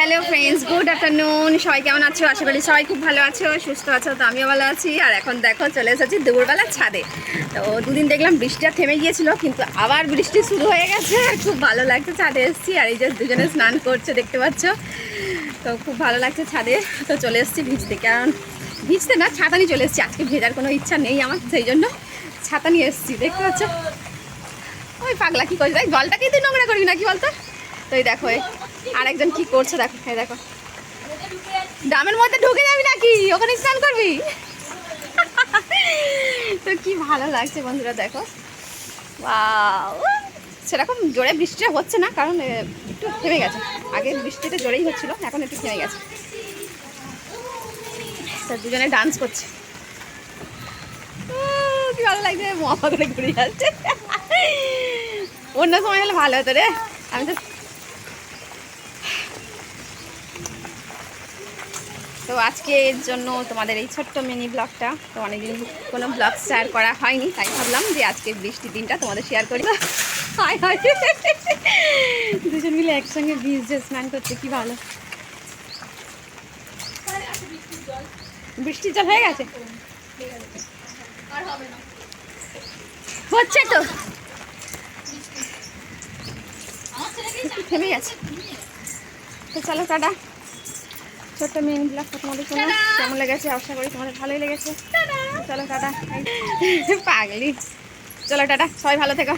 Hello friends good afternoon সবাই কেমন আছো? আশা করি সবাই খুব ভালো আছো, সুস্থ আছো, তো আমিও ভালো আছি। আর এখন দেখো, চলে এসেছি দুপুরবেলা ছাদে। তো দুদিন দেখলাম বৃষ্টিটা থেমে গিয়েছিল, কিন্তু আবার বৃষ্টি শুরু হয়ে গেছে। আর খুব ভালো লাগছে ছাদে এসেছি। আর এই যে দুজনে স্নান করছে, দেখতে পাচ্ছ? তো খুব ভালো লাগছে ছাদে। তো চলে এসেছি ভিজতে। কারণ ভিজতে না ছাতা নিয়ে চলে এসেছি। আজকে ভেজার কোনো ইচ্ছা নেই আমার, সেই জন্য ছাতা নিয়ে এসেছি। দেখতে পাচ্ছ? ওই পাগলা কি করছে দেখ জলটাকেই তুই নোংরা করবি না কি বলতো? তো এই দেখো এই আরেকজন কি করছে দেখো হ্যাঁ দেখো। ডামের মধ্যে ঢুকে যাবি নাকি? ওখানে স্নান করবি? তো কি ভালো লাগছে বন্ধুরা, দেখো! সেরকম জোরে বৃষ্টিটা হচ্ছে না, কারণ একটু থেমে গেছে। আগে বৃষ্টিটা জোরেই হচ্ছিল, এখন একটু থেমে গেছে। তো দুজনে ডান্স করছে। কি ভালো লাগছে মহা করে ঘুরে যাচ্ছে। অন্য সময় হলে ভালো হতো রে। আমি তো তো আজকে এর জন্য তোমাদের এই ছোট্ট মিনি ব্লগটা তো অনেকদিন কোনো ব্লগ শেয়ার করা হয়নি, তাই ভাবলাম যে আজকে বৃষ্টির দিনটা তোমাদের শেয়ার করি। দুজন মিলে একসঙ্গে যে স্নান করছে, কি ভালো। বৃষ্টির জল হয়ে গেছে? হচ্ছে তো। থেমে গেছে। তো চলো, টাটা। ছোট্ট মেয়ে ব্লগটা তোমাদের জন্য কেমন লেগেছে? আশা করি তোমাদের ভালোই লেগেছে। চলো টাটা। পাগলি। চলো টাটা। সবাই ভালো থেকো।